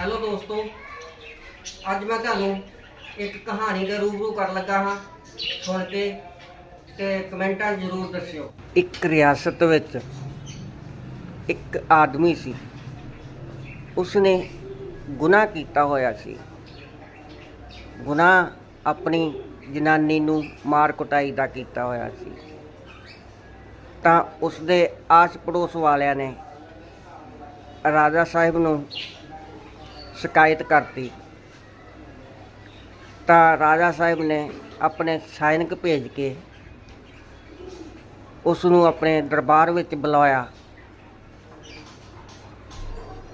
Hello ਦੋਸਤੋ, ਅੱਜ ਮੈਂ ਤੁਹਾਨੂੰ ਇੱਕ ਕਹਾਣੀ ਦੇ ਰੂਬਰੂ ਕਰਨ ਲੱਗਾ ਹਾਂ। ਸੁਣ ਕੇ ਤੇ ਕਮੈਂਟਾਂ ਜ਼ਰੂਰ ਦੱਸਿਓ। ਇੱਕ ਰਿਆਸਤ ਵਿੱਚ ਇੱਕ ਆਦਮੀ ਸੀ। ਉਸਨੇ ਗੁਨਾਹ ਕੀਤਾ ਹੋਇਆ ਸੀ। ਗੁਨਾਹ ਆਪਣੀ ਜਨਾਨੀ ਨੂੰ ਮਾਰ ਕੁਟਾਈ ਦਾ ਕੀਤਾ ਹੋਇਆ ਸੀ। ਤਾਂ ਉਸਦੇ ਆਸ ਪੜੋਸ ਵਾਲਿਆਂ ਨੇ ਰਾਜਾ ਸਾਹਿਬ ਨੂੰ ਸ਼ਿਕਾਇਤ ਕਰਤੀ। ਤਾਂ ਰਾਜਾ ਸਾਹਿਬ ਨੇ ਆਪਣੇ ਸੈਨਿਕ ਭੇਜ ਕੇ ਉਸ ਨੂੰ ਆਪਣੇ ਦਰਬਾਰ ਵਿੱਚ ਬੁਲਾਇਆ।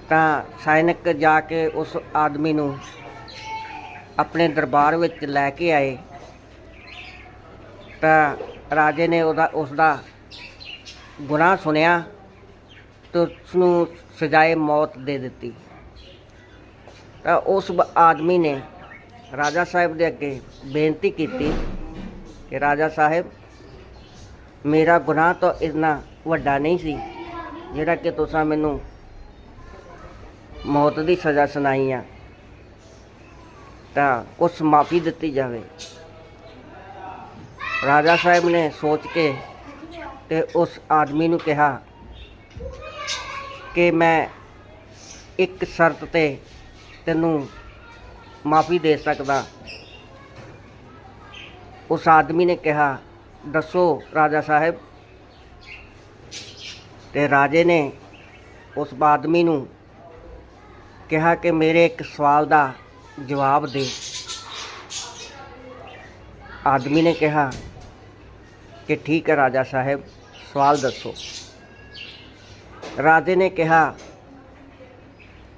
ਤਾਂ ਸੈਨਿਕ ਜਾ ਕੇ ਉਸ ਆਦਮੀ ਨੂੰ ਆਪਣੇ ਦਰਬਾਰ ਵਿੱਚ ਲੈ ਕੇ ਆਏ। ਤਾਂ ਰਾਜੇ ਨੇ ਉਹਦਾ ਉਸ ਦਾ ਗੁਨਾਹ ਸੁਣਿਆ ਤੇ ਉਸ ਨੂੰ ਸਜ਼ਾਏ ਮੌਤ ਦੇ ਦਿੱਤੀ। ਤਾਂ ਉਸ ਆਦਮੀ ਨੇ ਰਾਜਾ ਸਾਹਿਬ ਦੇ ਅੱਗੇ ਬੇਨਤੀ ਕੀਤੀ ਕਿ ਰਾਜਾ ਸਾਹਿਬ, ਮੇਰਾ ਗੁਨਾਹ ਤਾਂ ਇੰਨਾ ਵੱਡਾ ਨਹੀਂ ਸੀ ਜਿਹੜਾ ਕਿ ਤੁਸੀਂ ਮੈਨੂੰ ਮੌਤ ਦੀ ਸਜ਼ਾ ਸੁਣਾਈ ਆ। ਤਾਂ ਕੁਛ ਮਾਫੀ ਦਿੱਤੀ ਜਾਵੇ। ਰਾਜਾ ਸਾਹਿਬ ਨੇ ਸੋਚ ਕੇ ਤੇ ਉਸ ਆਦਮੀ ਨੂੰ ਕਿਹਾ ਕਿ ਮੈਂ ਇੱਕ ਸ਼ਰਤ ਤੇ ਤੈਨੂੰ ਮਾਫੀ ਦੇ ਸਕਦਾ। ਉਸ ਆਦਮੀ ਨੇ ਕਿਹਾ, ਦੱਸੋ ਰਾਜਾ ਸਾਹਿਬ। ਤੇ ਰਾਜੇ ਨੇ ਉਸ ਆਦਮੀ ਨੂੰ ਕਿਹਾ ਕਿ ਮੇਰੇ ਇੱਕ ਸਵਾਲ ਦਾ ਜਵਾਬ ਦੇ। ਆਦਮੀ ਨੇ ਕਿਹਾ ਕਿ ਠੀਕ ਹੈ ਰਾਜਾ ਸਾਹਿਬ, ਸਵਾਲ ਦੱਸੋ। ਰਾਜੇ ਨੇ ਕਿਹਾ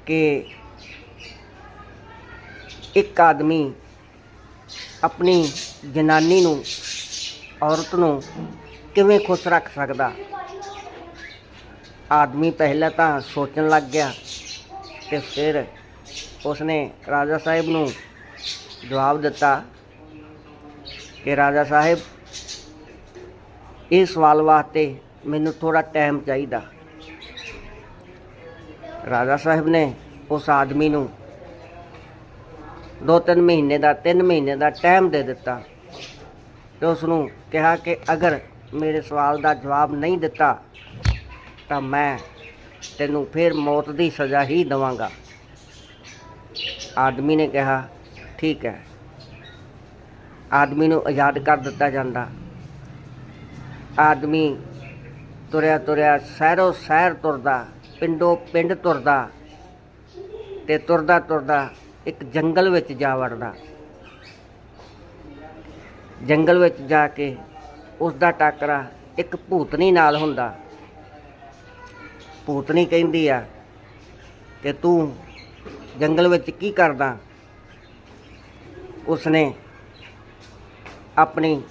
ਕਿ ਇੱਕ ਆਦਮੀ ਆਪਣੀ ਜਨਾਨੀ ਨੂੰ, ਔਰਤ ਨੂੰ ਕਿਵੇਂ ਖੁਸ਼ ਰੱਖ ਸਕਦਾ? ਆਦਮੀ ਪਹਿਲਾਂ ਤਾਂ ਸੋਚਣ ਲੱਗ ਗਿਆ ਤੇ ਫਿਰ ਉਸਨੇ ਰਾਜਾ ਸਾਹਿਬ ਨੂੰ ਜਵਾਬ ਦਿੱਤਾ ਕਿ ਰਾਜਾ ਸਾਹਿਬ, ਇਹ ਸਵਾਲ ਵਾਸਤੇ ਮੈਨੂੰ ਥੋੜਾ ਟਾਈਮ ਚਾਹੀਦਾ। ਰਾਜਾ ਸਾਹਿਬ ਨੇ ਉਸ ਆਦਮੀ ਨੂੰ ਦੋ ਤਿੰਨ ਮਹੀਨੇ ਦਾ, ਤਿੰਨ ਮਹੀਨੇ ਦਾ ਟਾਈਮ ਦੇ ਦਿੱਤਾ। ਤੇ ਉਸ ਨੂੰ ਕਿਹਾ ਕਿ ਅਗਰ ਮੇਰੇ ਸਵਾਲ ਦਾ ਜਵਾਬ ਨਹੀਂ ਦਿੱਤਾ, ਤਾਂ ਮੈਂ ਤੈਨੂੰ ਫਿਰ ਮੌਤ ਦੀ ਸਜ਼ਾ ਹੀ ਦਵਾਂਗਾ। ਆਦਮੀ ਨੇ ਕਿਹਾ, ਠੀਕ ਹੈ। ਆਦਮੀ ਨੂੰ ਆਜ਼ਾਦ ਕਰ ਦਿੱਤਾ ਜਾਂਦਾ। ਆਦਮੀ ਤੁਰਿਆ ਤੁਰਿਆ ਸ਼ਹਿਰੋਂ ਸ਼ਹਿਰ ਤੁਰਦਾ, ਪਿੰਡੋ ਪਿੰਡ ਤੁਰਦਾ ਤੇ ਤੁਰਦਾ ਤੁਰਦਾ ਇੱਕ ਜੰਗਲ ਵਿੱਚ ਜਾ ਵੜਦਾ ਜੰਗਲ ਵਿੱਚ ਜਾ ਕੇ ਉਸ ਦਾ ਟਾਕਰਾ ਇੱਕ ਭੂਤਨੀ ਨਾਲ ਹੁੰਦਾ। ਭੂਤਨੀ ਕਹਿੰਦੀ ਆ ਕਿ ਤੂੰ ਜੰਗਲ ਵਿੱਚ ਕੀ ਕਰਦਾ? ਉਸਨੇ ਆਪਣੀ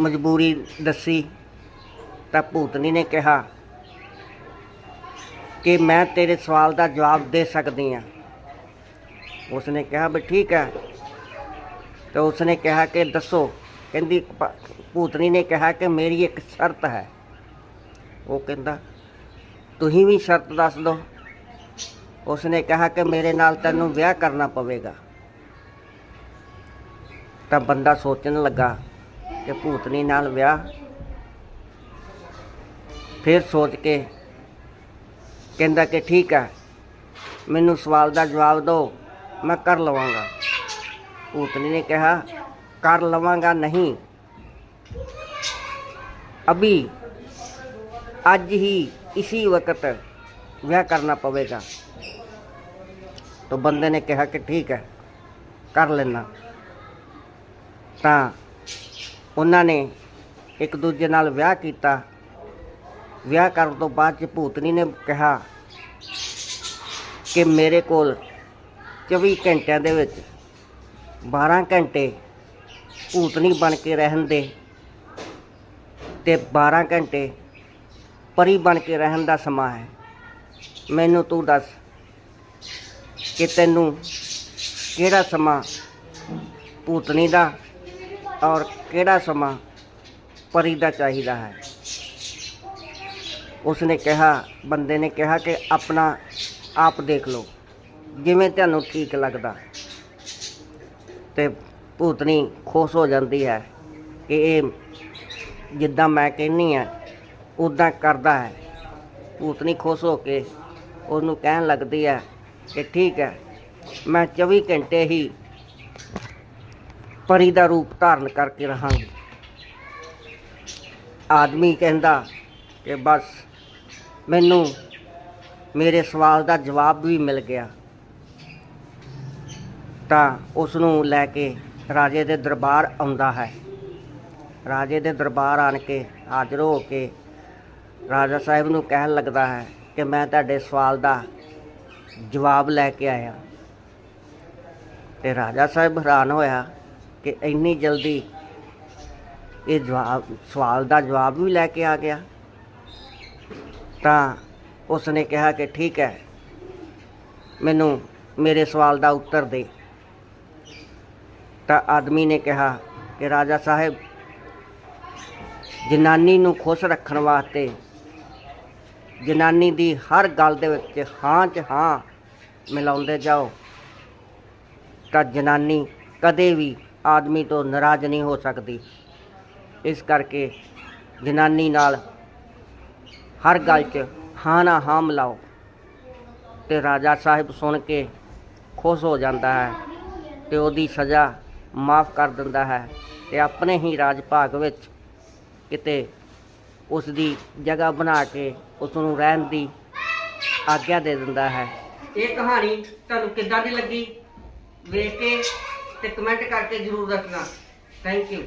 ਮਜਬੂਰੀ ਦੱਸੀ। ਤਾਂ ਭੂਤਨੀ ਨੇ ਕਿਹਾ ਕਿ ਮੈਂ ਤੇਰੇ ਸਵਾਲ ਦਾ ਜਵਾਬ ਦੇ ਸਕਦੀ ਹਾਂ ਉਸਨੇ ਕਿਹਾ ਵੀ ਠੀਕ ਹੈ। ਤੇ ਉਸਨੇ ਕਿਹਾ ਕਿ ਦੱਸੋ, ਕਹਿੰਦੀ ਭੂਤਨੀ ਨੇ ਕਿਹਾ ਕਿ ਮੇਰੀ ਇੱਕ ਸ਼ਰਤ ਹੈ। ਉਹ ਕਹਿੰਦਾ, ਤੁਸੀਂ ਵੀ ਸ਼ਰਤ ਦੱਸ ਦਿਓ। ਉਸਨੇ ਕਿਹਾ ਕਿ ਮੇਰੇ ਨਾਲ ਤੈਨੂੰ ਵਿਆਹ ਕਰਨਾ ਪਵੇਗਾ। ਤਾਂ ਬੰਦਾ ਸੋਚਣ ਲੱਗਾ ਕਿ ਭੂਤਨੀ ਨਾਲ ਵਿਆਹ। ਫਿਰ ਸੋਚ ਕੇ ਕਹਿੰਦਾ ਕਿ ਠੀਕ ਹੈ, ਮੈਨੂੰ ਸਵਾਲ ਦਾ ਜਵਾਬ ਦਿਓ। ਮੈਂ ਕਰ ਲਵਾਂਗਾ ਭੂਤਨੀ ਨੇ ਕਿਹਾ ਕਰ ਲਵਾਂਗਾ ਨਹੀਂ ਅਭੀ ਅੱਜ ਹੀ ਇसी ਵਕਤ ਵਿਆਹ ਕਰਨਾ ਪਵੇਗਾ तो ਬੰਦੇ ਨੇ ਕਿਹਾ ਕਿ ਠੀਕ ਹੈ ਕਰ ਲੈਣਾ ਤਾਂ ਉਹਨਾਂ ਨੇ ਇੱਕ ਦੂਜੇ ਨਾਲ ਵਿਆਹ ਕੀਤਾ ਵਿਆਹ ਕਰਨ ਤੋਂ ਬਾਅਦ ਚ ਭੂਤਨੀ ਨੇ ਕਿਹਾ ਕਿ ਮੇਰੇ ਕੋਲ 24 ਘੰਟਿਆਂ ਦੇ ਵਿੱਚ 12 ਘੰਟੇ ਭੂਤਨੀ ਬਣ ਕੇ ਰਹਿਣ ਦੇ ਤੇ 12 ਘੰਟੇ ਪਰੀ ਬਣ ਕੇ ਰਹਿਣ ਦਾ ਸਮਾਂ ਹੈ। ਮੈਨੂੰ ਤੂੰ ਦੱਸ ਕਿ ਤੈਨੂੰ ਕਿਹੜਾ ਸਮਾਂ ਭੂਤਨੀ ਦਾ ਔਰ ਕਿਹੜਾ ਸਮਾਂ ਪਰੀ ਦਾ ਚਾਹੀਦਾ ਹੈ? ਉਸਨੇ ਕਿਹਾ, ਬੰਦੇ ਨੇ ਕਿਹਾ ਕਿ ਆਪਣਾ ਆਪ ਦੇਖ ਲਓ। ਜਿਵੇਂ ਤੁਹਾਨੂੰ ਠੀਕ ਲੱਗਦਾ। ਤੇ ਭੂਤਨੀ ਖੁਸ਼ ਹੋ ਜਾਂਦੀ ਹੈ ਕਿ ਇਹ ਜਿੱਦਾਂ ਮੈਂ ਕਹਿੰਨੀ ਆ ਉਦਾਂ ਕਰਦਾ ਹੈ। ਭੂਤਨੀ ਖੁਸ਼ ਹੋ ਕੇ ਉਹਨੂੰ ਕਹਿਣ ਲੱਗਦੀ ਹੈ ਕਿ ਠੀਕ ਹੈ, ਮੈਂ 24 ਘੰਟੇ ਹੀ ਪਰੀ ਦਾ ਰੂਪ ਧਾਰਨ ਕਰਕੇ ਰਹਾਂਗੀ। ਆਦਮੀ ਕਹਿੰਦਾ ਕਿ ਬਸ, ਮੈਨੂੰ ਮੇਰੇ ਸਵਾਲ ਦਾ ਜਵਾਬ ਵੀ ਮਿਲ ਗਿਆ। ਤਾਂ ਉਸ ਨੂੰ ਲੈ ਕੇ ਰਾਜੇ ਦੇ ਦਰਬਾਰ ਆਉਂਦਾ ਹੈ। ਰਾਜੇ ਦੇ ਦਰਬਾਰ ਆਣ ਕੇ ਹਾਜ਼ਰ ਹੋ ਕੇ ਰਾਜਾ ਸਾਹਿਬ ਨੂੰ ਕਹਿਣ ਲੱਗਦਾ ਹੈ ਕਿ ਮੈਂ ਤੁਹਾਡੇ ਸਵਾਲ ਦਾ ਜਵਾਬ ਲੈ ਕੇ ਆਇਆ। ਤੇ ਰਾਜਾ ਸਾਹਿਬ ਹੈਰਾਨ ਹੋਇਆ ਕਿ ਇੰਨੀ ਜਲਦੀ ਇਹ ਜਵਾਬ, ਸਵਾਲ ਦਾ ਜਵਾਬ ਵੀ ਲੈ ਕੇ ਆ ਗਿਆ। ਤਾਂ ਉਸ ਨੇ ਕਿਹਾ ਕਿ ਠੀਕ ਹੈ, ਮੈਨੂੰ ਮੇਰੇ ਸਵਾਲ ਦਾ ਉੱਤਰ ਦੇ। ਤਾਂ ਆਦਮੀ ਨੇ ਕਿਹਾ ਕਿ ਰਾਜਾ ਸਾਹਿਬ, ਜਨਾਨੀ ਨੂੰ ਖੁਸ਼ ਰੱਖਣ ਵਾਸਤੇ ਜਨਾਨੀ ਦੀ ਹਰ ਗੱਲ ਦੇ ਵਿੱਚ ਹਾਂ 'ਚ ਹਾਂ ਮਿਲਾਉਂਦੇ ਜਾਓ, ਤਾਂ ਜਨਾਨੀ ਕਦੇ ਵੀ ਆਦਮੀ ਤੋਂ ਨਾਰਾਜ਼ ਨਹੀਂ ਹੋ ਸਕਦੀ। ਇਸ ਕਰਕੇ ਜਨਾਨੀ ਨਾਲ ਹਰ ਗੱਲ 'ਚ ਹਾਂ ਨਾ ਹਾਂ ਮਿਲਾਓ ਤੇ ਰਾਜਾ ਸਾਹਿਬ ਸੁਣ ਕੇ ਖੁਸ਼ ਹੋ ਜਾਂਦਾ ਹੈ ਤੇ ਉਹਦੀ ਸਜ਼ਾ ਮਾਫ ਕਰ ਦਿੰਦਾ ਹੈ ਤੇ ਆਪਣੇ ਹੀ ਰਾਜ ਭਾਗ ਵਿੱਚ ਕਿਤੇ ਉਸ ਦੀ ਜਗ੍ਹਾ ਬਣਾ ਕੇ ਉਸ ਨੂੰ ਰਹਿਣ ਦੀ ਆਗਿਆ ਦੇ ਦਿੰਦਾ ਹੈ। ਇਹ ਕਹਾਣੀ ਤੁਹਾਨੂੰ ਕਿੱਦਾਂ ਦੀ ਲੱਗੀ? ਵੇਖ ਕੇ ਤੇ ਕਮੈਂਟ ਕਰਕੇ ਜ਼ਰੂਰ ਦੱਸਣਾ। Thank you